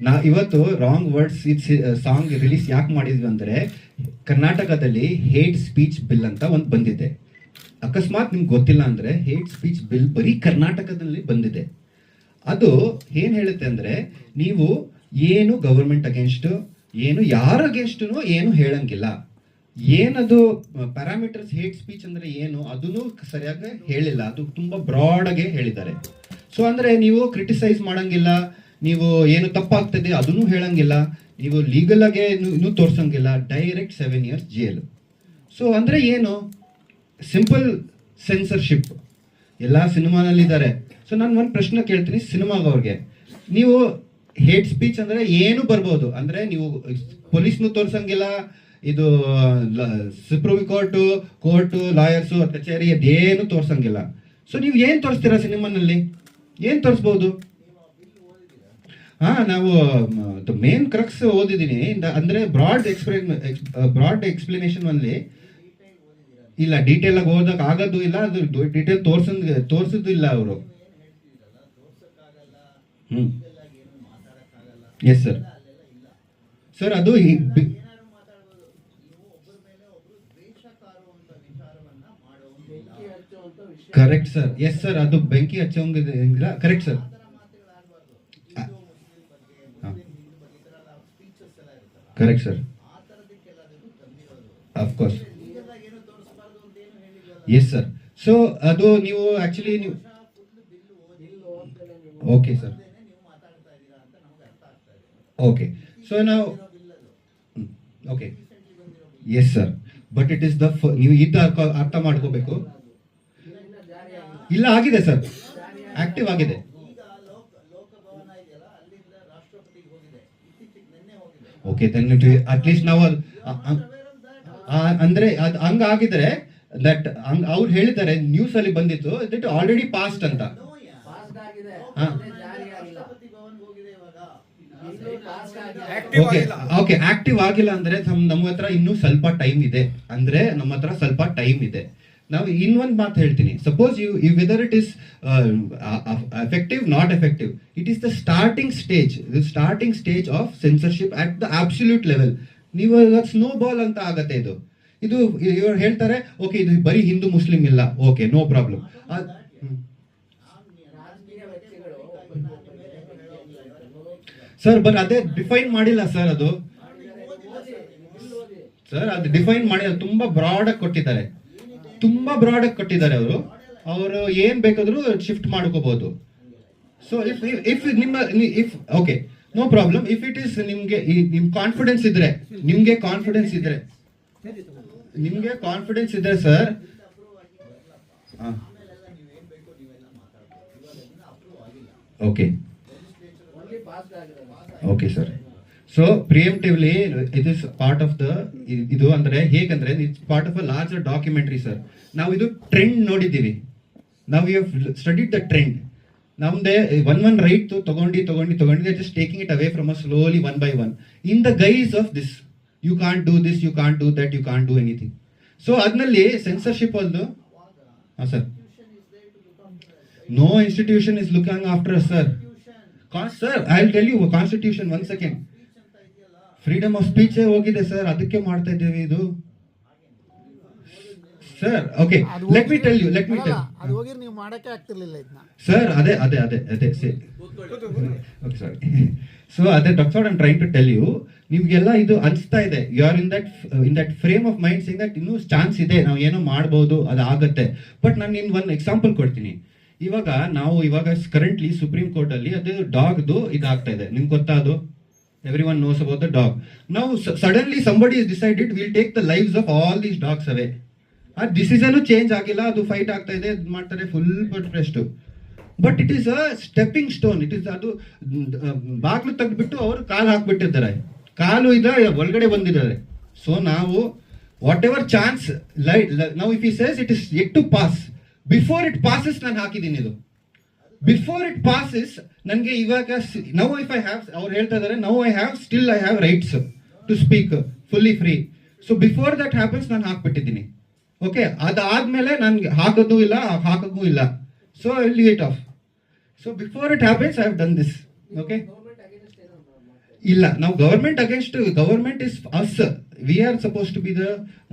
ನಾ ಇವತ್ತು wrong words it's song release ಯಾಕೆ ಮಾಡಿದ್ವಿ ಅಂದರೆ ಕರ್ನಾಟಕದಲ್ಲಿ ಹೇಟ್ ಸ್ಪೀಚ್ ಬಿಲ್ ಅಂತ ಒಂದು ಬಂದಿದೆ. ಅಕಸ್ಮಾತ್ ನಿಮ್ಗೆ ಗೊತ್ತಿಲ್ಲ ಅಂದರೆ ಹೇಟ್ ಸ್ಪೀಚ್ ಬಿಲ್ ಬರೀ ಕರ್ನಾಟಕದಲ್ಲಿ ಬಂದಿದೆ. ಅದು ಏನು ಹೇಳುತ್ತೆ ಅಂದರೆ ನೀವು ಏನು ಗೌರ್ಮೆಂಟ್ ಅಗೇನ್ಸ್ಟು ಏನು ಯಾರ ಅಗೇನ್ಸ್ಟು ಏನು ಹೇಳಂಗಿಲ್ಲ. ಏನದು ಪ್ಯಾರಾಮೀಟರ್ಸ್ ಹೇಟ್ ಸ್ಪೀಚ್ ಅಂದರೆ ಏನು ಅದನ್ನು ಸರಿಯಾಗಿ ಹೇಳಿಲ್ಲ. ಅದು ತುಂಬ ಬ್ರಾಡಾಗೆ ಹೇಳಿದ್ದಾರೆ. ಸೊ ಅಂದರೆ ನೀವು ಕ್ರಿಟಿಸೈಸ್ ಮಾಡಂಗಿಲ್ಲ ನೀವು ಏನು ತಪ್ಪಾಗ್ತದೆ ಅದನ್ನು ಹೇಳಂಗಿಲ್ಲ. ನೀವು ಲೀಗಲ್ ಆಗಿ ಇನ್ನೂ ತೋರ್ಸಂಗಿಲ್ಲ. Direct seven years jail so ಅಂದ್ರೆ ಏನು? ಸಿಂಪಲ್ ಸೆನ್ಸರ್ಶಿಪ್ ಎಲ್ಲ ಸಿನಿಮಾನಲ್ಲಿದ್ದಾರೆ. ಸೊ ನಾನು ಒಂದು ಪ್ರಶ್ನೆ ಕೇಳ್ತೀನಿ ಸಿನಿಮಾಗವ್ರಿಗೆ ನೀವು ಹೇಟ್ ಸ್ಪೀಚ್ ಅಂದ್ರೆ ಏನು ಬರ್ಬೋದು? ಅಂದ್ರೆ ನೀವು ಪೊಲೀಸ್ನು ತೋರ್ಸಂಗಿಲ್ಲ, ಇದು ಸುಪ್ರೀಂ ಕೋರ್ಟು ಕೋರ್ಟು ಲಾಯರ್ಸು ಕಚೇರಿ ಅದೇನು ತೋರ್ಸಂಗಿಲ್ಲ. ಸೊ ನೀವು ಏನು ತೋರಿಸ್ತೀರಾ ಸಿನಿಮಾನಲ್ಲಿ? ಏನು ತೋರಿಸ್ಬೋದು? ಹಾ, ನಾವು ಮೇನ್ ಕ್ರಕ್ಸ್ ಓದಿದ್ದೀನಿ. ಅಂದ್ರೆ ಬ್ರಾಡ್ ಎಕ್ಸ್ಪ್ಲೇನ್ ಬ್ರಾಡ್ ಎಕ್ಸ್ಪ್ಲನೇಷನ್ ಅಲ್ಲಿ ಇಲ್ಲ ಡೀಟೇಲ್ ಆಗಿ ಓದಕ್ ಆಗೋದು ಇಲ್ಲ, ಅದು ಡೀಟೇಲ್ ತೋರ್ಸ ತೋರ್ಸೋದು ಇಲ್ಲ ಅವರು. ಹ್ಮ್. ಎಸ್ ಸರ್ ಸರ್ ಅದು ಕರೆಕ್ಟ್ ಸರ್ ಎಸ್ ಸರ್ ಅದು ಬೆಂಕಿ ಹಚ್ಚೋಂಗಿಲ್ಲ correct sir correct sir of course yes sir so ಅದು ನೀವು ಆಕ್ಚುಲಿ ನೀವು ಓಕೆ ಸರ್ ಓಕೆ ಸೊ ನಾವು okay yes sir but it is the ನೀವು ಈ ಥರ ಅರ್ಥ ಮಾಡ್ಕೋಬೇಕು. ಇಲ್ಲ, ಆಗಿದೆ ಸರ್ ಆಕ್ಟಿವ್ ಆಗಿದೆ. ಓಕೆ ದೆನ್ ಅಟ್ಲೀಸ್ಟ್ ನಾವು ಅಂದ್ರೆ ಅದು ಹಂಗ ಆಗಿದ್ರೆ ದಟ್ ಹಂಗ್ ಅವ್ರು ಹೇಳಿದ್ದಾರೆ ನ್ಯೂಸ್ ಅಲ್ಲಿ ಬಂದಿತ್ತು ದಟ್ ಆಲ್ರೆಡಿ ಪಾಸ್ಟ್ ಅಂತ. ಹಾ. ಓಕೆ ಓಕೆ ಆಕ್ಟಿವ್ ಆಗಿಲ್ಲ. ಅಂದ್ರೆ ನಮ್- ನಮ್ಮ ಹತ್ರ ಇನ್ನೂ ಸ್ವಲ್ಪ ಟೈಮ್ ಇದೆ. ಅಂದ್ರೆ ನಮ್ಮ ಹತ್ರ ಸ್ವಲ್ಪ ಟೈಮ್ ಇದೆ. ನಾವು ಇನ್ನೊಂದು ಮಾತು ಹೇಳ್ತೀನಿ. Suppose you whether it is effective not effective it is the starting stage starting stage of censorship at the absolute level ನೀವು ಸ್ನೋ ಬಾಲ್ ಅಂತ ಆಗತ್ತೆ ಇದು. ಇದು, ಇವರು ಹೇಳ್ತಾರೆ ಓಕೆ ಇದು ಬರೀ ಹಿಂದೂ, ಮುಸ್ಲಿಂ ಇಲ್ಲ. Okay no problem sir but ಅದೇ ಡಿಫೈನ್ ಮಾಡಿಲ್ಲ ಸರ್ ಅದು. ಸರ್ ಅದು ಡಿಫೈನ್ ಮಾಡಿಲ್ಲ ತುಂಬಾ ಬ್ರಾಡ್ ಆಗಿ ಕೊಟ್ಟಿದ್ದಾರೆ. ತುಂಬಾ ಬ್ರಾಡ್ ಆಗಿ ಕೊಟ್ಟಿದ್ದಾರೆ ಅವರು. ಅವರು ಏನ್ ಬೇಕಾದರೂ ಶಿಫ್ಟ್ ಮಾಡ್ಕೋಬಹುದು ಸೊ ಇಫ್ ಇಫ್ ನಿಮ್ಮ if okay no problem if it is ನಿಮ್ಗೆ ನಿಮ್ ಕಾನ್ಫಿಡೆನ್ಸ್ ಇದ್ರೆ, ನಿಮ್ಗೆ ಕಾನ್ಫಿಡೆನ್ಸ್ ಇದ್ರೆ. ನಿಮ್ಗೆ ಕಾನ್ಫಿಡೆನ್ಸ್ ಇದ್ರೆ sir okay okay sir so preventively it is part of the ಇದು ಅಂದ್ರೆ ಹೇಗಂದ್ರೆ it's part of a larger documentary sir ನಾವು ಇದು ಟ್ರೆಂಡ್ ನೋಡಿದ್ದೀವಿ. ನಾವು ಯು ಸ್ಟಡಿಡ್ ದ ಟ್ರೆಂಡ್ ನಮ್ದೆ ಒನ್ ಒನ್ ರೈಟ್ ತಗೊಂಡು ತಗೊಂಡು ತಗೊಂಡು just taking it away from a slowly one by one in the guise of this you can't do this you can't do that you can't do anything so ಅದ್ನಲ್ಲಿ censorship ಒಂದು ಹಾಂ sir no institution is looking after sir sir I tell you constitution one second freedom of speech ಹೋಗಿದೆ sir ಅದಕ್ಕೆ ಮಾಡ್ತಾ ಇದ್ದೇವೆ ಇದು. Sir okay let me tell you let me tell ಅದು ಹೋಗಿ ನೀವು ಮಾಡಕ್ಕೆ ಆಗ್ತಿರ್ಲಿಲ್ಲ ಇದನ್ನ. ಸರ್ ಅದೇ ಅದೇ ಅದೇ ಅದೇ ಓಕೆ ಸಾರಿ ಸೊ ಅದೇ doctor I'm trying to tell you ನಿಮ್ಗೆಲ್ಲ ಇದು ಅನಿಸ್ತಾ ಇದೆ. You are in that in that frame of mind sing that ಇನ್ನೂ ಚಾನ್ಸ್ ಇದೆ ನಾವು ಏನೋ ಮಾಡ್ಬೋದು ಅದು ಆಗುತ್ತೆ ಬಟ್ ನಾನು ನಿನ್ ಒಂದು ಎಕ್ಸಾಂಪಲ್ ಕೊಡ್ತೀನಿ. ಇವಾಗ ನಾವು ಇವಾಗ ಕರೆಂಟ್ಲಿ ಸುಪ್ರೀಂ ಕೋರ್ಟ್ ಅಲ್ಲಿ ಅದು ಡಾಗ್ದು ಇದಾಗ್ತಾ ಇದೆ. ನಿಮ್ಗೆ ಗೊತ್ತಾ ಅದು? One knows about the dog ನಾವು suddenly somebody is decided will take the lives of all these dogs away ಆ ಡಿಸಿಷನ್ ಚೇಂಜ್ ಆಗಿಲ್ಲ, ಅದು ಫೈಟ್ ಆಗ್ತಾ ಇದೆ ಇದು ಮಾಡ್ತಾರೆ full protest but it is a stepping stone it is ಅದು ಬಾಗ್ಲು ತೆಗೆದ್ಬಿಟ್ಟು ಅವರು ಕಾಲು ಹಾಕ್ಬಿಟ್ಟಿದ್ದಾರೆ ಕಾಲು ಇದ ಒಳಗಡೆ ಬಂದಿದ್ದಾರೆ. ಸೊ ನಾವು ವಾಟ್ ಎವರ್ ಚಾನ್ಸ್ ಲೈಟ್ ನಾವು if he says it is at to pass before it passes ನಾನು ಹಾಕಿದ್ದೀನಿ ಇದು. ಬಿಫೋರ್ ಇಟ್ ಪಾಸಸ್ ನನಗೆ ಇವಾಗ ನೌ ಇಫ್ ಐ ಹ್ಯಾವ್ ಅವ್ರು ಹೇಳ್ತಾ ಇದ್ದಾರೆ now I have still I have rights to speak fully free so before that happens ನಾನು ಹಾಕ್ಬಿಟ್ಟಿದ್ದೀನಿ. ಓಕೆ ಅದಾದ್ಮೇಲೆ ನನ್ಗೆ ಹಾಕೋದು ಇಲ್ಲ ಹಾಕೋಕ್ಕೂ ಇಲ್ಲ. So I leave it off so before it happens I have done this okay ಇಲ್ಲ ನಾವು government against government is us we are suppose to be the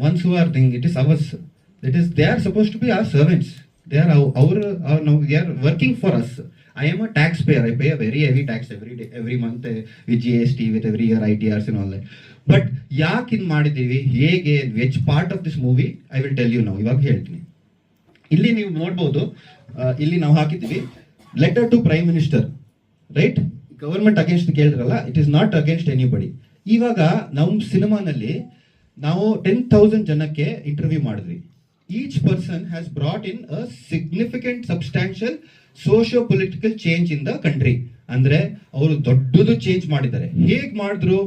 ones who are thing it is ours it is they are suppose to be are servants they are they are working for us I am a taxpayer I pay a very heavy tax every day every month with G S T with every year I T Rs in all but ಯಾಕೆ ಇದು ಮಾಡಿದ್ದೀವಿ? ಹೇಗೆ? Which part of this movie I will tell you ನಾವು ಇವಾಗ ಹೇಳ್ತೀನಿ. ಇಲ್ಲಿ ನೀವು ನೋಡ್ಬೋದು. ಇಲ್ಲಿ ನಾವು ಹಾಕಿದ್ದೀವಿ. Letter to prime minister right government against ಕೇಳಿದ್ರಲ್ಲ? It is not against anybody ಇವಾಗ ನಮ್ಮ ಸಿನಿಮಾನಲ್ಲಿ ನಾವು ಟೆನ್ ತೌಸಂಡ್ ಜನಕ್ಕೆ ಇಂಟರ್ವ್ಯೂ ಮಾಡಿದ್ವಿ. Each person has brought in a significant substantial socio political change in the country ಅಂದ್ರೆ ಅವರು ದೊಡ್ಡದು ಚೇಂಜ್ ಮಾಡಿದ್ದಾರೆ. ಹೇಗೆ ಮಾಡಿದ್ರು,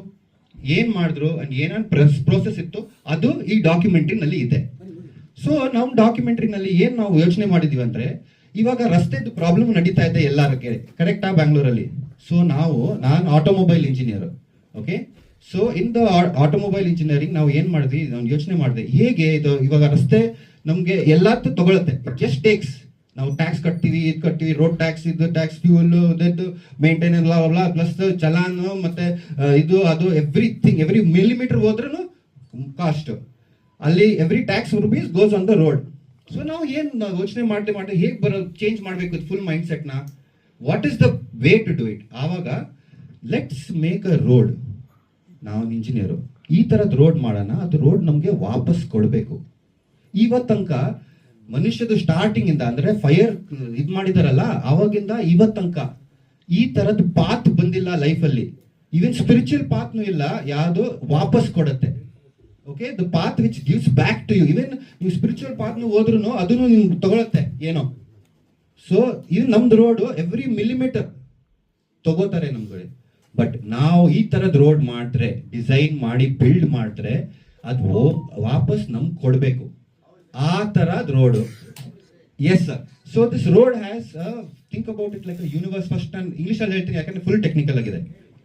ಏನ್ ಮಾಡಿದ್ರು ಅಂಡ್ ಏನೇನು ಪ್ರೋಸೆಸ್ ಇತ್ತು, ಅದು ಈ ಡಾಕ್ಯುಮೆಂಟ್ರಿನಲ್ಲಿ ಇದೆ. ಸೊ ನಮ್ಮ ಡಾಕ್ಯುಮೆಂಟ್ರಿನಲ್ಲಿ ಏನ್ ನಾವು ಯೋಚನೆ ಮಾಡಿದೀವಿ ಅಂದ್ರೆ, ಇವಾಗ ರಸ್ತೆದು ಪ್ರಾಬ್ಲಮ್ ನಡೀತಾ ಇದೆ ಎಲ್ಲರ ಕರೆಕ್ಟಾ ಬ್ಯಾಂಗ್ಳೂರಲ್ಲಿ ಸೊ ನಾವು, ನಾನು automobile engineer okay so in the automobile engineering ನಾವು ಏನ್ ಮಾಡಿದ್ವಿ? ನಾನು ಯೋಚನೆ ಮಾಡಿದೆ. ಹೇಗೆ ಇದು ಇವಾಗ ರಸ್ತೆ ನಮ್ಗೆ ಎಲ್ಲಾ ತಗೊಳುತ್ತೆ. ಜಸ್ಟ್ ಟೇಕ್ಸ್ ನಾವು ಟ್ಯಾಕ್ಸ್ ಕಟ್ತೀವಿ, ಇದು ಕಟ್ತೀವಿ ರೋಡ್ ಟ್ಯಾಕ್ಸ್ ಇದು ಟ್ಯಾಕ್ಸ್ ಫ್ಯೂಲ್ ಇದದ್ದು ಮೇಂಟೆನೆನ್ಸ್ ಪ್ಲಸ್ ಚಲಾನ್, ಮತ್ತೆ ಇದು, ಅದು ಎವ್ರಿಥಿಂಗ್ ಎವ್ರಿ ಮಿಲಿಮೀಟರ್ ಹೋದ್ರೂ ಕಾಸ್ಟ್ ಅಲ್ಲಿ every tax rupees goes on the road so ನಾವು ಏನ್ ಯೋಚನೆ ಮಾಡಿ ಮಾಡಿ ಹೇಗೆ ಬರೋ ಚೇಂಜ್ ಮಾಡಬೇಕು full mind ಸೆಟ್ನ what is the way to do it ಆವಾಗ ಲೆಟ್ಸ್ ಮೇಕ್ ಅ ರೋಡ್ ನಾವು ಇಂಜಿನಿಯರು ಈ ಥರದ ರೋಡ್ ಮಾಡೋಣ, ಅದು ರೋಡ್ ನಮಗೆ ವಾಪಸ್ ಕೊಡಬೇಕು. ಇವತ್ತು ಮನುಷ್ಯದು ಸ್ಟಾರ್ಟಿಂಗ್ ಇಂದ ಅಂದ್ರೆ ಫೈರ್ ಇದು ಮಾಡಿದಾರಲ್ಲ ಅವಾಗಿಂದ ಇವತ್ತು ತನಕ ಈ ಥರದ ಪಾತ್ ಬಂದಿಲ್ಲ ಲೈಫಲ್ಲಿ ಈವನ್ ಸ್ಪಿರಿಚುವಲ್ ಪಾತ್ನೂ ಇಲ್ಲ, ಯಾವುದು ವಾಪಸ್ ಕೊಡುತ್ತೆ. Okay the path which gives back to you even ನೀವು ಸ್ಪಿರಿಚುವಲ್ ಪಾತ್ನು ಹೋದ್ರು ಅದನ್ನು ನಿಮ್ಗೆ ತಗೊಳತ್ತೆ, ಏನೋ. ಸೊ ಇದು ನಮ್ದು ರೋಡು ಎವ್ರಿ ಮಿಲಿಮೀಟರ್ ತಗೋತಾರೆ ನಮ್ಗೆ ಬಟ್ ನಾವು ಈ ಥರದ ರೋಡ್ ಮಾಡಿದ್ರೆ ಡಿಸೈನ್ ಮಾಡಿ ಬಿಲ್ಡ್ ಮಾಡಿದ್ರೆ ಅದು ವಾಪಸ್ ನಮ್ಗೆ ಕೊಡಬೇಕು. ಆ ಥರದ road yes sir so this road has think about it like universe first ನಾನು ಇಂಗ್ಲೀಷಲ್ಲಿ ಹೇಳ್ತೀನಿ, ಯಾಕಂದ್ರೆ ಫುಲ್ ಟೆಕ್ನಿಕಲ್ ಆಗಿದೆ.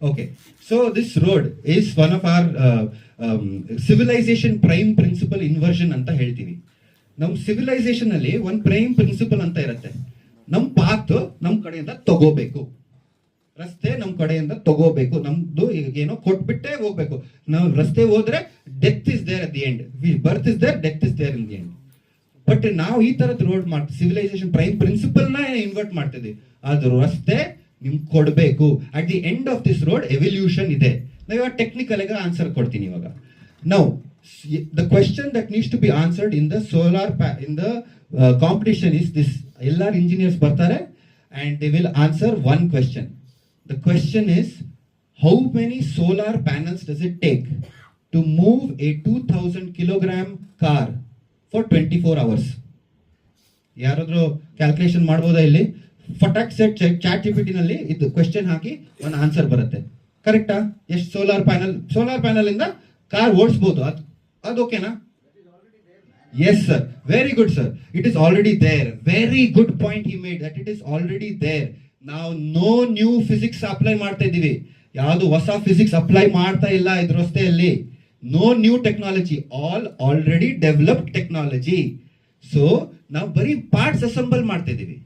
Okay so this road is one of our civilisation prime principle inversion ಅಂತ ಹೇಳ್ತೀವಿ. ನಮ್ಮ ಸಿವಿಲೈಸೇಷನ್ ಅಲ್ಲಿ ಒಂದು ಪ್ರೈಮ್ ಪ್ರಿನ್ಸಿಪಲ್ ಅಂತ ಇರುತ್ತೆ. ನಮ್ಮ ಪಾತ್ ನಮ್ಮ ಕಡೆಯಿಂದ ತಗೋಬೇಕು. ರಸ್ತೆ ನಮ್ಮ ಕಡೆಯಿಂದ ತಗೋಬೇಕು. ನಮ್ದು ಈಗ ಏನೋ ಕೊಟ್ಬಿಟ್ಟೆ ಹೋಗ್ಬೇಕು. ನಾವು ರಸ್ತೆ ಹೋದ್ರೆ death is there at the end birth is there death is there in the end but ನಾವು ಈ ತರದ್ ರೋಡ್ ಮಾಡ್ತೀವಿ ಸಿವಿಲೈಸೇಷನ್ ಪ್ರೈಮ್ ಪ್ರಿನ್ಸಿಪಲ್ನ ಇನ್ವರ್ಟ್ ಮಾಡ್ತಿದ್ವಿ. ಅದು ರಸ್ತೆ ನಿಮ್ಗೆ ಕೊಡಬೇಕು. At the end of this road evolution ಇದೆ. ನಾವು ಇವಾಗ ಟೆಕ್ನಿಕಲ್ ಆಗಿ ಆನ್ಸರ್ ಕೊಡ್ತೀನಿ ಇವಾಗ. Now the question that needs to be answered in the solar in the competition is this ಎಲ್ಲಾರು ಇಂಜಿನಿಯರ್ಸ್ ಬರ್ತಾರೆ and they will answer one question the question is, how many solar panels does to move a two thousand kilogram car for twenty four hours ಯಾರಾದ್ರೂ calculation ಮಾಡ್ಬೋದಾ ಇಲ್ಲಿ? ಫಟಾಕ್ set ಚಾಟ್ನಲ್ಲಿ ಇದು question ಹಾಕಿ ಒಂದು answer ಬರುತ್ತೆ. ಕರೆಕ್ಟಾ ಎಷ್ಟು ಸೋಲಾರ್ ಪ್ಯಾನಲ್ ಸೋಲಾರ್ ಪ್ಯಾನಲಿಂದ ಕಾರ್ ಓಡಿಸ್ಬೋದು? ಅದು ಅದು ಓಕೆನಾ yes sir very good sir it is already there very good point he made that it is already there ನಾವು ನೋ ನ್ಯೂ ಫಿಸಿಕ್ಸ್ ಅಪ್ಲೈ ಮಾಡ್ತಾ ಇದ್ದೀವಿ. ಯಾವುದು ಹೊಸ ಫಿಸಿಕ್ಸ್ ಅಪ್ಲೈ ಮಾಡ್ತಾ ಇಲ್ಲ ಇದ್ರ ರಸ್ತೆಯಲ್ಲಿ no new technology all already developed technology so ನಾವು ಬರೀ ಪಾರ್ಟ್ಸ್ ಅಸೆಂಬಲ್ ಮಾಡ್ತಾ ಇದ್ದೀವಿ.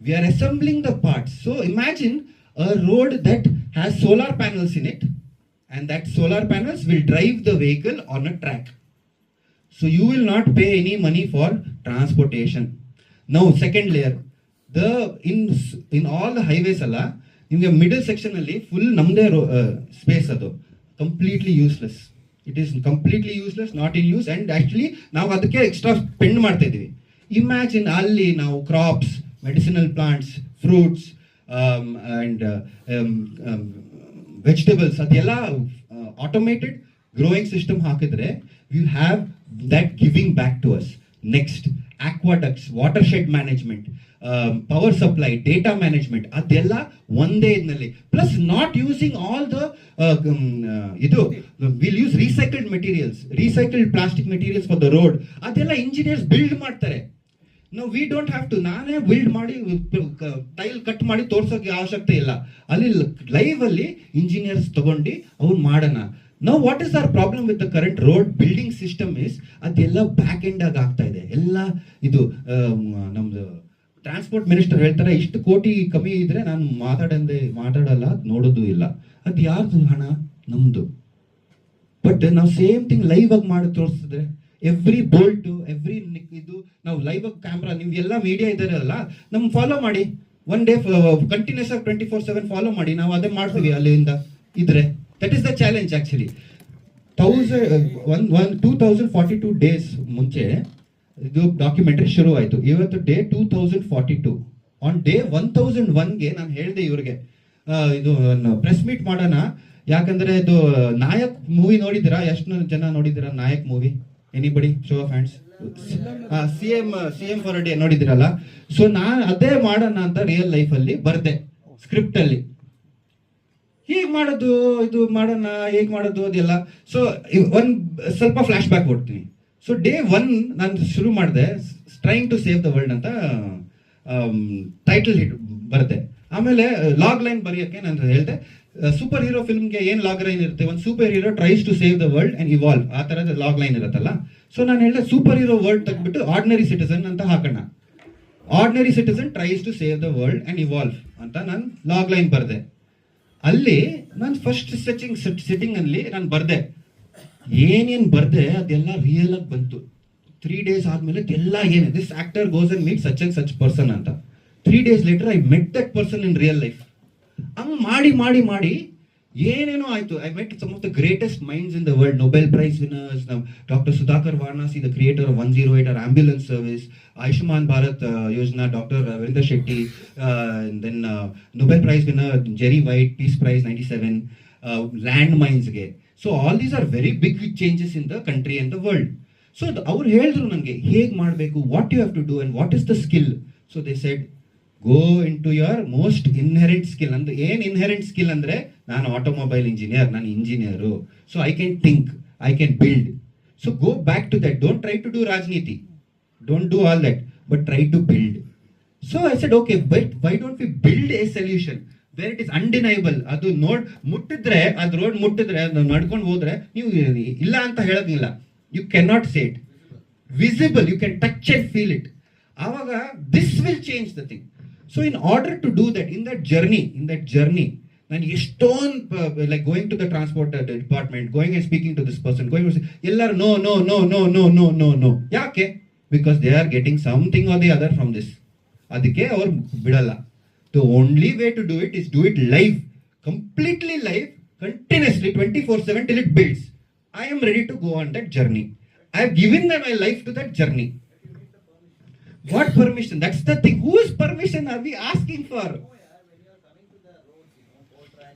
We are assembling the parts so imagine a road that has solar panels in it and that solar panels will drive the vehicle on a track. So you will not pay any money for transportation. Now, second layer, the in all the highways ಅಲ್ಲ, ನಿಮಗೆ middle section ಅಲ್ಲಿ full ನಮ್ದೇ space ಅದು. Completely useless it is completely useless not in use and actually ನಾವು ಅದಕ್ಕೆ extra spend ಮಾಡ್ತಾ ಇದೀವಿ imagine ಅಲ್ಲಿ ನಾವು crops medicinal plants fruits and vegetables ಅದೆಲ್ಲ ಆಟೋಮೇಟೆಡ್ ಗ್ರೋಯಿಂಗ್ ಸಿಸ್ಟಮ್ ಹಾಕಿದ್ರೆ you have that giving back to us next aqueducts watershed management power supply data management ಅದೆಲ್ಲ ಒಂದೇ ಇದ್ನಲ್ಲಿ. Plus not using all the ಇದು will use recycled materials recycled plastic materials for the road ಅದೆಲ್ಲ engineers build ಮಾಡ್ತಾರೆ. ನಾವು we don't have to ನಾನೇ build ಮಾಡಿ tile cut ಮಾಡಿ ತೋರ್ಸೋಕೆ ಅವಶ್ಯಕತೆ ಇಲ್ಲ. ಅಲ್ಲಿ ಲೈವ್ ಅಲ್ಲಿ ಇಂಜಿನಿಯರ್ಸ್ ತಗೊಂಡು ಅವ್ನು ಮಾಡೋಣ. ನಾವು what is our problem with the current road building system is ಅದೆಲ್ಲ ಬ್ಯಾಕ್ ಎಂಡ್ ಆಗಿ ಆಗ್ತಾ ಇದೆ. ಎಲ್ಲ ಇದು ಆಮ್, ನಮ್ದು ಟ್ರಾನ್ಸ್ಪೋರ್ಟ್ ಮಿನಿಸ್ಟರ್ ಹೇಳ್ತಾರೆ, ಇಷ್ಟು ಕೋಟಿ ಕಮ್ಮಿ ಇದ್ರೆ ನಾನು ಮಾತಾಡಂದೆ, ಮಾತಾಡಲ್ಲ ನೋಡೋದು ಇಲ್ಲ. ಅದು ಯಾರ್ದು ಹಣ? ನಮ್ದು. ಬಟ್ ನಾವು ಸೇಮ್ ಥಿಂಗ್ ಲೈವ್ ಆಗಿ ಮಾಡಿ ತೋರಿಸಿದ್ರೆ ಎವ್ರಿ ಬೋಲ್ಟ್ ಎವ್ರಿ ಇದು, ನಾವು ಲೈವ್ ಆಗಿ ಕ್ಯಾಮ್ರಾ ನೀವು ಎಲ್ಲ ಮೀಡಿಯಾ ಇದ್ದಾರಲ್ಲ ನಮ್ಗೆ ಫಾಲೋ ಮಾಡಿ. ಒನ್ ಡೇ ಕಂಟಿನ್ಯೂಸ್ ಆಗಿ ಟ್ವೆಂಟಿ ಫೋರ್ ಸೆವೆನ್ ಫಾಲೋ ಮಾಡಿ, ನಾವು ಅದೇ ಮಾಡ್ತೀವಿ ಅಲ್ಲಿಂದ ಇದ್ರೆ. That is the challenge actually thousand one one two thousand forty two days ಮುಂಚೆ ಇದು ಡಾಕ್ಯುಮೆಂಟ್ರಿ ಶುರು ಆಯ್ತು ಇವತ್ತು day two thousand forty two on day one thousand ಒನ್ಗೆ ನಾನು ಹೇಳಿದೆ ಇವ್ರಿಗೆ ಇದು ಪ್ರೆಸ್ ಮೀಟ್ ಮಾಡೋಣ. ಯಾಕಂದ್ರೆ ಇದು, ನಾಯಕ್ ಮೂವಿ ನೋಡಿದಿರಾ ಎಷ್ಟು ಜನ ನೋಡಿದಿರಾ Nayak movie anybody show of hands C M C M for day ನೋಡಿದಿರಲ್ಲ ಸೊ ನಾನು ಅದೇ ಮಾಡೋಣ ಅಂತ ರಿಯಲ್ ಲೈಫ್ ಅಲ್ಲಿ ಬರ್ದೆ ಸ್ಕ್ರಿಪ್ಟ್ ಅಲ್ಲಿ. ಹೇಗ್ ಮಾಡೋದು, ಇದು ಮಾಡೋಣ, ಹೇಗ್ ಮಾಡೋದು ಅದೆಲ್ಲ. ಸೊ ಒಂದ್ ಸ್ವಲ್ಪ ಫ್ಲಾಶ್ ಬ್ಯಾಕ್ ಕೊಡ್ತೀನಿ. ಸೊ ಡೇ ಒನ್ ನಾನು ಶುರು ಮಾಡಿದೆ trying to save the world ಅಂತ ಟೈಟಲ್ ಹಿಟ್ ಬರುತ್ತೆ. ಆಮೇಲೆ ಲಾಗ್ ಲೈನ್ ಬರೆಯೋಕ್ಕೆ ನಾನು ಹೇಳಿದೆ ಸೂಪರ್ ಹೀರೋ ಫಿಲ್ಮ್ಗೆ ಏನು ಲಾಗ್ ಲೈನ್ ಇರುತ್ತೆ? ಒಂದು superhero tries to save the world and evolve ಆ ಥರದ ಲಾಗ್ ಲೈನ್ ಇರುತ್ತಲ್ಲ? ಸೊ ನಾನು ಹೇಳಿದೆ ಸೂಪರ್ ಹೀರೋ ವರ್ಲ್ಡ್ ತೆಗೆದ್ಬಿಟ್ಟು ಆರ್ಡಿನರಿ ಸಿಟಿಸನ್ ಅಂತ ಹಾಕೋಣ. Ordinary citizen tries to save the world and evolve ಅಂತ ನಾನು ಲಾಗ್ ಲೈನ್ ಬರೆದೆ. ಅಲ್ಲಿ ನಾನು ಫಸ್ಟ್ ಸೆಚಿಂಗ್ ಸಿಟ್ಟಿಂಗಲ್ಲಿ ನಾನು ಬರ್ದೆ. ಏನೇನ್ ಬರ್ದೆ ಅದೆಲ್ಲ ರಿಯಲ್ ಆಗಿ ಬಂತು. ತ್ರೀ ಡೇಸ್ ಆದ್ಮೇಲೆ ಎಲ್ಲ ಏನಿದೆ? This actor goes and meet such and such person ಅಂತ. Three days later I met that person in real life ಹಂಗ್ ಮಾಡಿ ಮಾಡಿ ಮಾಡಿ ಏನೇನೋ ಆಯ್ತು. I met some of the greatest minds in the world Nobel prize winners doctor Sudhakar Varanasi the creator one zero eight or ambulance service Ayushman Bharat Yojana doctor Ravindra Shetty then Nobel prize winner Jerry White peace prize ninety seven land ಮೈನ್ಸ್ಗೆ so all these are very big changes in the country and the world so ಅವ್ರು ಹೇಳಿದ್ರು ನನಗೆ ಹೇಗೆ ಮಾಡಬೇಕು? What you have to do and what is the skill so they said go into your most inherent skill ಅಂದ್ರೆ ಏನು inherent skill ಅಂದರೆ, ನಾನು automobile engineer ನಾನು engineer so I can think I can build so go back to that don't try to do ರಾಜನೀತಿ don't do all that but try to build so I said okay but why don't we build a solution where it is undeniable ಅದು ನೋಡ್ ಮುಟ್ಟಿದ್ರೆ, ಅದು road ಮುಟ್ಟಿದ್ರೆ, ಅದು ನಡ್ಕೊಂಡು ಹೋದ್ರೆ ನೀವು ಇಲ್ಲ ಅಂತ ಹೇಳೋದಿಲ್ಲ. You can not say it visible you can touch and feel it ಆವಾಗ this will change the thing so in order to do that in that journey in that journey ನಾನು ಎಷ್ಟೊಂದು like going to the transport department going and speaking to this person going ಎಲ್ಲರೂ no no no no no no no no ಯಾಕೆ? Because they are getting something or the other from this ಅದಕ್ಕೆ ಅವ್ರು ಬಿಡಲ್ಲ. The only way to do it is do it live, completely live, continuously 24 7 till it builds. I am ready to go on that journey. I have given my life to that journey. What permission? That's the thing. Whose permission are we asking for?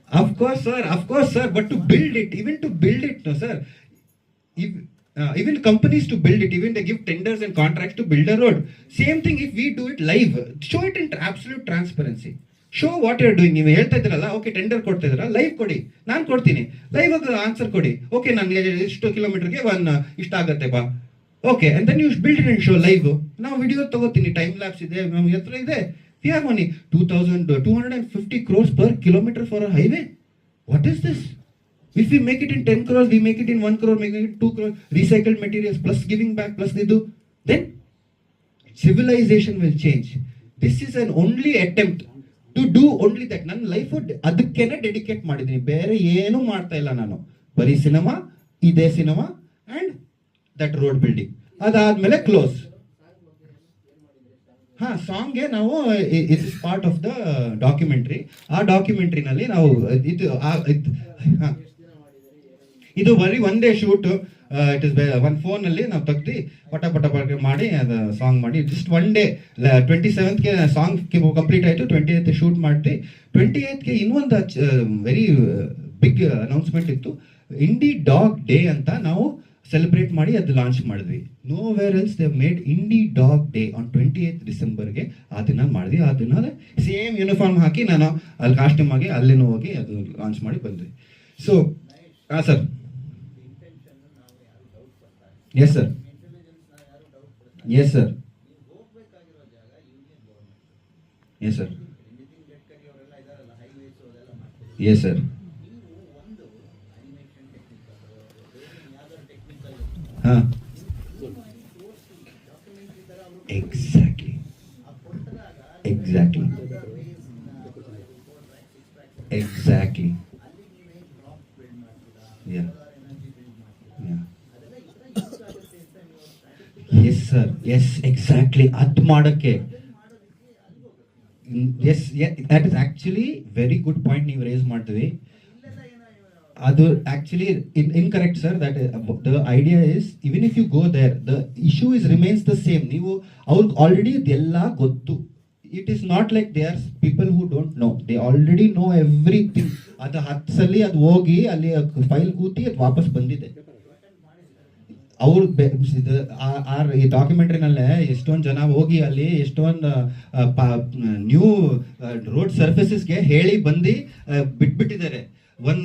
Of course, sir. Of course, sir. But to build it, even to build it, no, sir. If, uh, even companies to build it, even they give tenders and contracts to build a road. Same thing if we do it live, show it in absolute transparency. Show what you doing ನೀವು ಹೇಳ್ತಾ ಇದ್ದೀರಲ್ಲ okay tender ಕೊಡ್ತಾ ಇದ್ದೀರಾ live ಕೊಡಿ. ನಾನು ಕೊಡ್ತೀನಿ. Live answer ಕೊಡಿ. Okay ನನಗೆ ಇಷ್ಟು ಕಿಲೋಮೀಟರ್ಗೆ ಒನ್ ಇಷ್ಟ ಆಗುತ್ತೆ ಬಾ. ಓಕೆ ಅಂತ ನೀವು ಬಿಲ್ಡ್ ಇನ್ ಶೋ ಲೈವ್ ನಾವು ವಿಡಿಯೋ ತಗೋತೀನಿ ಟೈಮ್ ಲ್ಯಾಬ್ಸ್ ಇದೆ ನಮ್ಮ ಹತ್ರ ಇದೆ. We have money two thousand two hundred and fifty crores per kilometre for a highway what is this If we make it in 10 crores, we make it in 1 crore, make it in 2 crore, recycled materials plus giving back plus they do, then civilization will change. This is an only attempt to do only that. Nan life would ad kena dedicate madidini. Bere yenu maadta illa nanu. Bari cinema, ide cinema and that road building. Ad mele close. Ha song hai nao is part of the documentary. Aa documentary nalli nao it ಇದ್- ಬರೀ ಒಂದೇ shoot it is one phone ಅಲ್ಲಿ ನಾವು ತೆಗ್ದು ಪಟ ಪಟ ಪಟ ಮಾಡಿ ಅದು ಸಾಂಗ್ ಮಾಡಿ. ಜಸ್ಟ್ ಒನ್ ಡೇ ಟ್ವೆಂಟಿ ಸೆವೆಂತ್ಗೆ ಸಾಂಗ್ ಕಂಪ್ಲೀಟ್ ಆಯಿತು ಟ್ವೆಂಟಿ ಏತ್ ಶೂಟ್ ಮಾಡಿ ಟ್ವೆಂಟಿ ಏತ್ಗೆ ಇನ್ನೊಂದು ವೆರಿ ಬಿಗ್ ಅನೌನ್ಸ್ಮೆಂಟ್ ಇತ್ತು. ಇಂಡಿ ಡಾಗ್ ಡೇ ಅಂತ ನಾವು ಸೆಲೆಬ್ರೇಟ್ ಮಾಡಿ ಅದು ಲಾಂಚ್ ಮಾಡಿದ್ವಿ. Nowhere else they made indie dog day on twenty eighth ಡಿಸೆಂಬರ್ಗೆ ಆ ದಿನ ಮಾಡಿದ್ವಿ. ಆ ದಿನ ಸೇಮ್ ಯೂನಿಫಾರ್ಮ್ ಹಾಕಿ ನಾನು ಅಲ್ಲಿ ಕಾಸ್ಟ್ಯೂಮ್ ಆಗಿ ಅಲ್ಲಿನೂ ಹೋಗಿ ಅದು ಲಾಂಚ್ ಮಾಡಿ ಬಂದ್ವಿ. ಸೊ ಹಾಂ sir yes sir yes sir yes sir yes sir ಹಾಂ exactly Yeah. Yeah. Yes sir yes exactly ಅದು ಮಾಡೋಕ್ಕೆ. Yes that is very good point ನೀವು ರೇಸ್ ಮಾಡ್ತೀವಿ ಅದು actually in incorrect sir that the idea is even if you go there the issue is remains the same ನೀವು ಅವ್ರಿಗೆ already ಇದೆಲ್ಲ ಗೊತ್ತು. It is not like they are people who don't know they already know everything ಅದು ಹತ್ತು ಸಲ ಅದು ಹೋಗಿ ಅಲ್ಲಿ ಫೈಲ್ ಕೂತಿ ಅದು ವಾಪಸ್ ಬಂದಿದೆ. ಅವ್ರು ಈ ಡಾಕ್ಯುಮೆಂಟ್ರಿನಲ್ಲೇ ಎಷ್ಟೊಂದು ಜನ ಹೋಗಿ ಅಲ್ಲಿ ಎಷ್ಟೊಂದು ನ್ಯೂ ರೋಡ್ ಸರ್ಫೇಸಸ್ಗೆ ಹೇಳಿ ಬಂದು ಬಿಟ್ಬಿಟ್ಟಿದ್ದಾರೆ. One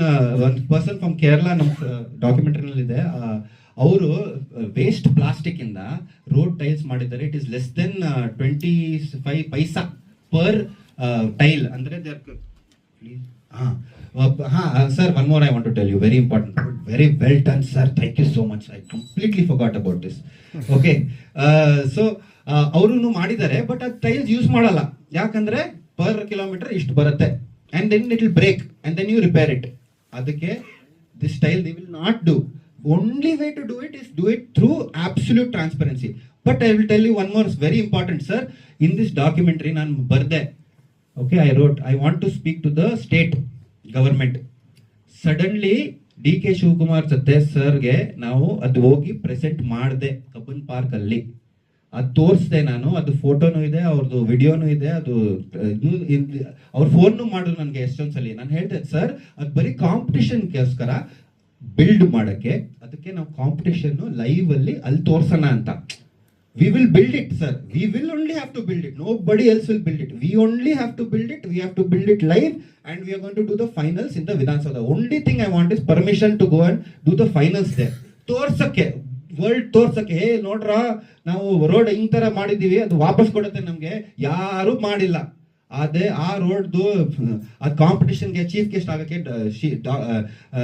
one person from Kerala ನಮ್ಮ ಡಾಕ್ಯುಮೆಂಟ್ರಿನಲ್ಲಿದೆ ಅವರು ವೇಸ್ಟ್ ಪ್ಲಾಸ್ಟಿಕ್ ಇಂದ ರೋಡ್ ಟೈಲ್ಸ್ ಮಾಡಿದ್ದಾರೆ. It is less than twenty five paisa per tile ಅಂದ್ರೆ ಹಾ. ಹಾ sir one more I want to tell you very important very well done sir thank you so much I completely forgot about this okay so ಅವರು ಮಾಡಿದ್ದಾರೆ but ಅದು tiles use ಮಾಡಲ್ಲ. ಯಾಕಂದ್ರೆ per kilometre ಇಷ್ಟು ಬರುತ್ತೆ. And then it will break and then you repair it ಅದಕ್ಕೆ this tile the will not do only way to do it is do it through absolute transparency but I will tell you one more very important sir in this documentary ನಾನು ಬರ್ದೆ. Okay I wrote I want to speak to the state government suddenly D K Shivakumar ಜೊತೆ ಸರ್ಗೆ ನಾವು ಅದು ಹೋಗಿ present ಮಾಡಿದೆ Cubbon park ಅಲ್ಲಿ. ಅದು ತೋರಿಸ್ದೆ ನಾನು, ಅದು ಫೋಟೋನು ಇದೆ ಅವ್ರದ್ದು ವಿಡಿಯೋನು ಇದೆ, ಅದು ಅವ್ರ ಫೋನ್ನು ಮಾಡಿದ್ರು ನನಗೆ ಎಷ್ಟೊಂದು ಸಲ. ನಾನು ಹೇಳ್ದೆ, ಸರ್, ಅದು ಬರೀ ಕಾಂಪಿಟೇಷನ್ಗೋಸ್ಕರ ಬಿಲ್ಡ್ ಮಾಡಕ್ಕೆ, ಅದಕ್ಕೆ ನಾವು ಕಾಂಪಿಟೇಷನ್ನು ಲೈವ್ ಅಲ್ಲಿ ಅಲ್ಲಿ ತೋರ್ಸೋಣ ಅಂತ. We will build it sir we will only have to build it nobody else will build it we only have to build it we have to build it live and we are going to do the finals in the vidhan sabha only thing i want is permission to go and do the finals there ತೋರ್ಸಕ್ಕೆ world ತೋರ್ಸಕ್ಕೆ ಹೇ ನೋಡ್ರ ನಾವು road ಹಿಂಗ್ ತರ ಮಾಡಿದೀವಿ ಅದು ವಾಪಸ್ ಕೊಡುತ್ತೆ ನಮ್ಗೆ ಯಾರು ಮಾಡಿಲ್ಲ ಅದೇ ಆ ರೋಡ್ದು ಅದು ಕಾಂಪಿಟೇಷನ್ಗೆ ಚೀಫ್ ಗೆಸ್ಟ್ ಆಗಕ್ಕೆ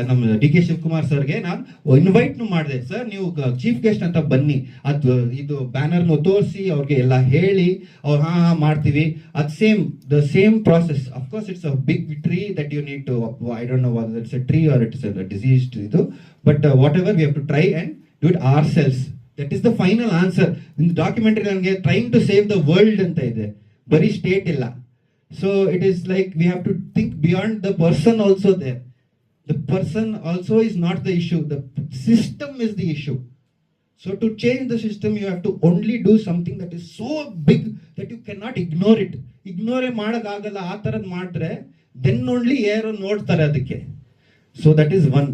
ನಮ್ಮ ಡಿ ಕೆ ಶಿವಕುಮಾರ್ ಸರ್ಗೆ ನಾನು ಇನ್ವೈಟ್ನು ಮಾಡಿದೆ. ಸರ್ ನೀವು ಚೀಫ್ ಗೆಸ್ಟ್ ಅಂತ ಬನ್ನಿ. ಅದು, ಇದು ಬ್ಯಾನರ್ನು ತೋರಿಸಿ, ಅವ್ರಿಗೆ ಎಲ್ಲ ಹೇಳಿ, ಅವ್ರು ಹಾಂ ಹಾಂ ಮಾಡ್ತೀವಿ. ಅದು same, the same process of course it's a big tree that you need to I don't know it's a tree or it's disease ಇದು. But whatever we have to try and do it ourselves that is the final answer in documentary ನನಗೆ trying to save the world ಅಂತ ಇದೆ. ಬರೀ state ಇಲ್ಲ. So it is like we have to think beyond the person also there. The person also is not the issue. The system is the issue. So to change the system, you have to only do something that is so big that you cannot ignore it. ಇಗ್ನೋರೇ ಮಾಡೋಕ್ಕಾಗಲ್ಲ ಆ ಥರದ್ದು ಮಾಡಿದ್ರೆ then only ಯಾರು ನೋಡ್ತಾರೆ ಅದಕ್ಕೆ so that is one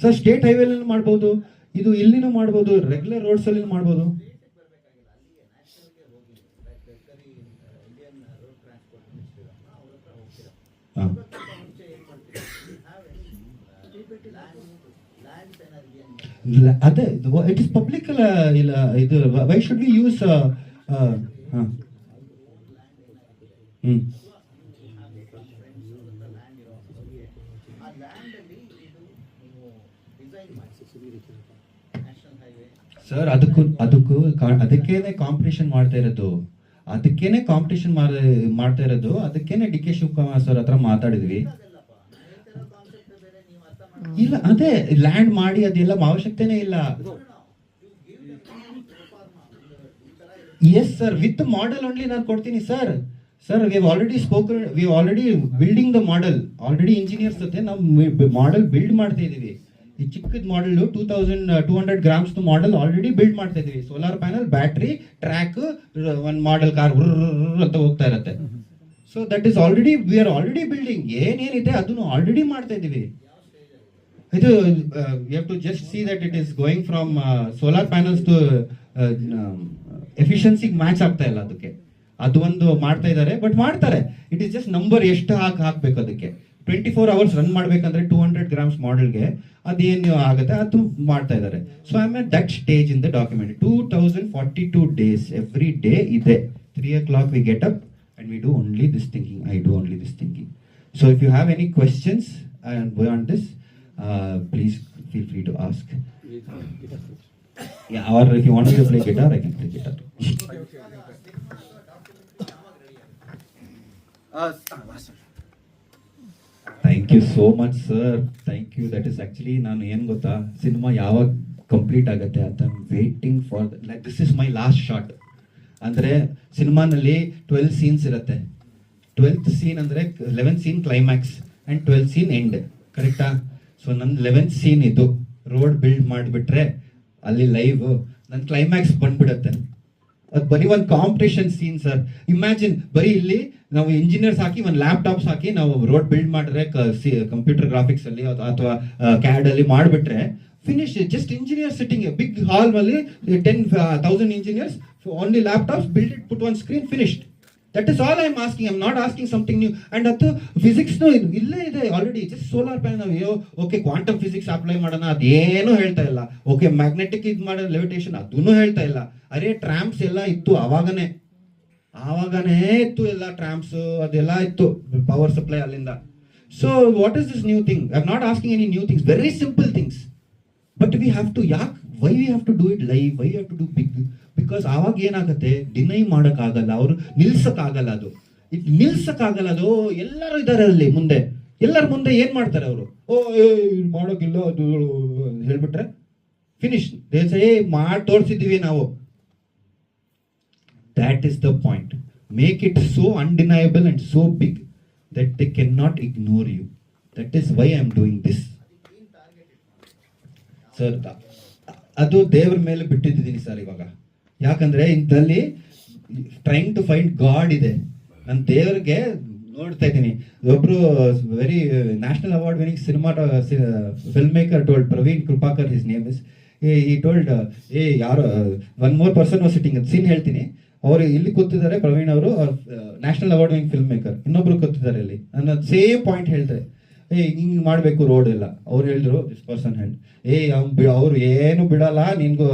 sir state ಹೈವೇಲಿ ಮಾಡ್ಬೋದು ಇದು ಇಲ್ಲಿನೂ ಮಾಡ್ಬೋದು ರೆಗ್ಯುಲರ್ ರೋಡ್ಸಲ್ಲಿ ಮಾಡ್ಬೋದು ಹಾ. ಇಲ್ಲ, ಅದೇ ಇಟ್ ಇಸ್ ಪಬ್ಲಿಕ್ ಅಲ್ಲ, ಇಲ್ಲ, ಇದು, why should we use hmm. Sir ಅದಕ್ಕೂ ಅದಕ್ಕೂ ಅದಕ್ಕೇನೆ ಕಾಂಪಿಟೇಷನ್ ಮಾಡ್ತಾ ಇರೋದು. ಅದಕ್ಕೇನೆ ಕಾಂಪಿಟೇಷನ್ ಮಾಡ್ತಾ ಇರೋದು. ಅದಕ್ಕೇನೆ ಡಿ ಕೆ ಶಿವಕುಮಾರ್ ಸರ್ ಹತ್ರ ಮಾತಾಡಿದ್ವಿ. ಇಲ್ಲ, ಅದೇ ಲ್ಯಾಂಡ್ ಮಾಡಿ ಅದೆಲ್ಲ ಅವಶ್ಯಕತೆನೇ ಇಲ್ಲ. Yes sir with model only ನಾನು ಕೊಡ್ತೀನಿ sir sir we already spoke we already building the model already engineers ಜೊತೆ ನಾವು ಮಾಡೆಲ್ ಬಿಲ್ಡ್ ಮಾಡ್ತಾ ಇದೀವಿ ಈ ಚಿಕ್ಕದ model two thousand two hundred grams model already build ಮಾಡ್ತಾ ಇದೀವಿ ಸೋಲಾರ್ ಪ್ಯಾನಲ್ ಬ್ಯಾಟ್ರಿ ಟ್ರ್ಯಾಕ್ ಒಂದು ಮಾಡೆಲ್ ಕಾರ್ ಅಂತ ಹೋಗ್ತಾ ಇರುತ್ತೆ. So that is already we are already building ಏನೇನಿದೆ ಅದನ್ನು ಆಲ್ರೆಡಿ ಮಾಡ್ತಾ ಇದೀವಿ ಇದು you to just see that it is going from solar panels to ಎಫಿಷಿಯನ್ಸಿಗೆ match ಆಗ್ತಾ ಇಲ್ಲ ಅದಕ್ಕೆ. ಅದು ಒಂದು ಮಾಡ್ತಾ ಇದ್ದಾರೆ ಬಟ್ ಮಾಡ್ತಾರೆ. ಇಟ್ ಇಸ್ ಜಸ್ಟ್ ನಂಬರ್ ಎಷ್ಟು ಹಾಕಿ ಹಾಕ್ಬೇಕು ಅದಕ್ಕೆ. ಟ್ವೆಂಟಿ ಫೋರ್ ಅವರ್ಸ್ ರನ್ ಮಾಡ್ಬೇಕಂದ್ರೆ ಟೂ ಹಂಡ್ರೆಡ್ ಗ್ರಾಮ್ಸ್ ಮಾಡೆಲ್ಗೆ ಅದೇನು ಆಗುತ್ತೆ ಅದು ಮಾಡ್ತಾ ಇದ್ದಾರೆ. So I am that stage in the document two thousand forty two days every day ಇದೆ. Three o'clock we get up and we do only this thinking I do only this thinking so if you have any questions I on uh, please feel free to ask. Yeah, or if you want to play guitar, I can play guitar. Uh, thank you so much sir thank you that is actually ನಾನು ಏನು ಗೊತ್ತಾ cinema ಯಾವಾಗ complete ಆಗುತ್ತೆ ಅಂತ waiting for like this is my last shot ಅಂದರೆ ಸಿನಿಮಾನಲ್ಲಿ twelve scenes ಇರುತ್ತೆ. Twelfth scene ಅಂದರೆ eleven scene climax and twelfth scene end ಕರೆಕ್ಟಾ ಸೊ ನನ್ನ ಲೆವೆನ್ ಸೀನ್ ಇದು. ರೋಡ್ ಬಿಲ್ಡ್ ಮಾಡಿಬಿಟ್ರೆ ಅಲ್ಲಿ ಲೈವ್ ನನ್ನ ಕ್ಲೈಮ್ಯಾಕ್ಸ್ ಬಂದ್ಬಿಡತ್ತೆ. ಅದು ಬರೀ ಒಂದು ಕಾಂಪಿಟೇಷನ್ ಸೀನ್ ಸರ್ ಇಮ್ಯಾಜಿನ್ ಬರೀ ಇಲ್ಲಿ ನಾವು ಇಂಜಿನಿಯರ್ಸ್ ಹಾಕಿ, ಒಂದು ಲ್ಯಾಪ್ಟಾಪ್ಸ್ ಹಾಕಿ ನಾವು ರೋಡ್ ಬಿಲ್ಡ್ ಮಾಡಿದ್ರೆ ಕಂಪ್ಯೂಟರ್ ಗ್ರಾಫಿಕ್ಸ್ ಅಲ್ಲಿ ಅಥವಾ ಕ್ಯಾಡ್ ಅಲ್ಲಿ ಮಾಡಿಬಿಟ್ರೆ finish just engineer sitting big hall ಅಲ್ಲಿ ten thousand engineers only laptops build it put one screen finished that is all I am asking I'm not asking something new and ಅದು ಫಿಸಿಕ್ಸ್ನು ಇಲ್ಲೇ ಇದೆ already just solar panel ಅಯ್ಯೋ okay quantum physics apply ಮಾಡೋಣ, ಅದೇನು ಹೇಳ್ತಾ ಇಲ್ಲ. Okay magnetic ಇದು ಮಾಡೋ ಲೆವಿಟೇಷನ್ ಅದನ್ನು ಹೇಳ್ತಾ ಇಲ್ಲ. ಅರೆ ಟ್ರಾಂಪ್ಸ್ ಎಲ್ಲ ಇತ್ತು ಆವಾಗನೇ. ಆವಾಗನೇ ಇತ್ತು ಎಲ್ಲ ಟ್ರಾಂಪ್ಸ್ ಅದೆಲ್ಲ ಇತ್ತು ಪವರ್ ಸಪ್ಲೈ ಅಲ್ಲಿಂದ. So what is this new thing I not asking any new things very simple things but we have to ಯಾಕೆ? Why we have to do it live why have to do big because ಆವಾಗ ಏನಾಗುತ್ತೆ? Deny ಮಾಡೋಕ್ಕಾಗಲ್ಲ ಅವರು, ನಿಲ್ಸಕ್ಕಾಗಲ್ಲ ಅದು. ನಿಲ್ಸಕ್ಕಾಗಲ್ಲ ಅದು ಎಲ್ಲರೂ ಇದ್ದಾರೆ ಅಲ್ಲಿ ಮುಂದೆ. ಎಲ್ಲರ ಮುಂದೆ ಏನು ಮಾಡ್ತಾರೆ ಅವರು? ಓ ಮಾಡೋಕ್ಕಿಲ್ಲ, ಅದು ಹೇಳ್ಬಿಟ್ರೆ ಫಿನಿಶ್ ಏ, ಮಾಡಿ ತೋರಿಸಿದ್ದೀವಿ ನಾವು. That is the point make it so undeniable undeniable so big that they can not ignore you that is why I am doing this sir ಅದು ದೇವ್ರ ಮೇಲೆ ಬಿಟ್ಟಿದ್ದೀನಿ ಸರ್ ಇವಾಗ. ಯಾಕಂದ್ರೆ ಇಂಥಲ್ಲಿ ಟ್ರೈಂಗ್ ಟು ಫೈಂಡ್ ಗಾಡ್ ಇದೆ. ನನ್ನ ದೇವರಿಗೆ ನೋಡ್ತಾ ಇದ್ದೀನಿ. ಒಬ್ರು very national award winning cinema filmmaker told Praveen Krupakar his name is ಈ ಟೋಲ್ಡ್ ಏ, ಯಾರು one more person sitting scene ಹೇಳ್ತೀನಿ. ಅವರು ಇಲ್ಲಿ ಕೂತಿದ್ದಾರೆ ಪ್ರವೀಣ್ ಅವರು national award winning film maker ಇನ್ನೊಬ್ರು ಕೂತಿದ್ದಾರೆ ಇಲ್ಲಿ. ನನ್ನ ಸೇಮ್ ಪಾಯಿಂಟ್ ಹೇಳ್ತಾರೆ ಏ, ಹಿಂಗೆ ಮಾಡಬೇಕು ರೋಡ್ ಎಲ್ಲ. ಅವ್ರು ಹೇಳಿದ್ರು ದಿಸ್ ಪರ್ಸನ್ ಹೇಳಿ ಏ ಅವ್ರು ಏನು ಬಿಡಲ್ಲ, ನಿನ್ಗೂ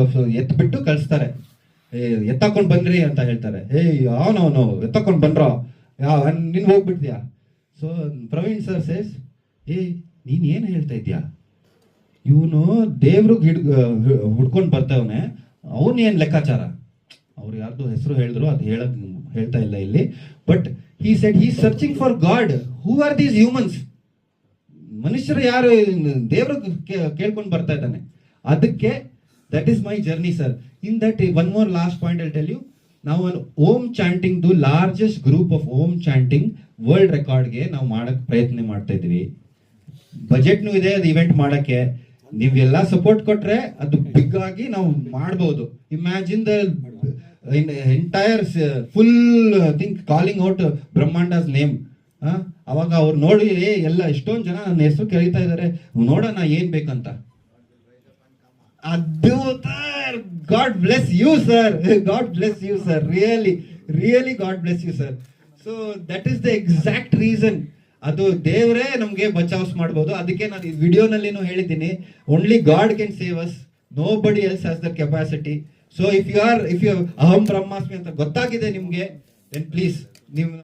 ಎತ್ಬಿಟ್ಟು ಕಳಿಸ್ತಾರೆ. ಏ, ಎತ್ತಾಕೊಂಡು ಬಂದ್ರಿ ಅಂತ ಹೇಳ್ತಾರೆ. ಏಯ್ ಅವನವನು ಎತ್ತಕೊಂಡ್ ಬಂದ್ರೋ? ಯಾವ ನಿನ್ ಹೋಗ್ಬಿಡ್ತೀಯಾ? ಸೊ ಪ್ರವೀಣ್ ಸರ್ ಸೇಸ್ ಏ, ನೀನ್ ಏನ್ ಹೇಳ್ತಾ ಇದ್ಯಾ ಇವನು ದೇವ್ರಿಗೆ ಹಿಡ್ ಹುಡ್ಕೊಂಡು ಬರ್ತವನೆ. ಅವನ್ ಏನ್ ಲೆಕ್ಕಾಚಾರ? ಅವ್ರು ಯಾರ್ದು ಹೆಸರು ಹೇಳಿದ್ರು, ಅದು ಹೇಳಕ್ ಹೇಳ್ತಾ ಇಲ್ಲ ಇಲ್ಲಿ. But he said he searching for God who are these humans ಮನುಷ್ಯರು ಯಾರು? ದೇವ್ರ ಕೇಳ್ಕೊಂಡು ಬರ್ತಾ ಇದ್ದಾನೆ. ಅದಕ್ಕೆ that is my journey sir in that more last point I tell you ನಾವು ಒಂದು Om chanting the largest group of Om chanting world ರೆಕಾರ್ಡ್ಗೆ ನಾವು ಮಾಡಕ್ ಪ್ರಯತ್ನ ಮಾಡ್ತಾ ಇದ್ವಿ. ಬಜೆಟ್ನು ಇದೆ, ಅದು ಇವೆಂಟ್ ಮಾಡಕ್ಕೆ. ನೀವೆಲ್ಲ ಸಪೋರ್ಟ್ ಕೊಟ್ರೆ ಅದು ಬಿಗ್ ಆಗಿ ನಾವು ಮಾಡ್ಬೋದು. Imagine the entire full think calling out ಬ್ರಹ್ಮಾಂಡಸ್ name ಅವಾಗ ಅವ್ರು ನೋಡಿ ಎಲ್ಲ ಎಷ್ಟೊಂದು ಜನ ನನ್ನ ಹೆಸರು ಕರೀತಾ ಇದ್ದಾರೆ ನೋಡೋಣ ಏನು ಬೇಕಂತ. ಅದು God bless you sir God bless you sir really really God bless you sir so that is the exact reason ಅದು ದೇವರೇ ನಮಗೆ ಬಚಾವ್ಸ್ ಮಾಡ್ಬೋದು. ಅದಕ್ಕೆ ನಾನು ಈ ವಿಡಿಯೋನಲ್ಲಿನೂ ಹೇಳಿದ್ದೀನಿ. Only God can save us nobody else has the capacity so if you are if you ಅಹಂ ಬ್ರಹ್ಮಾಸ್ಮಿ ಅಂತ ಗೊತ್ತಾಗಿದೆ ನಿಮಗೆ ದೆನ್ ಪ್ಲೀಸ್ ನೀವು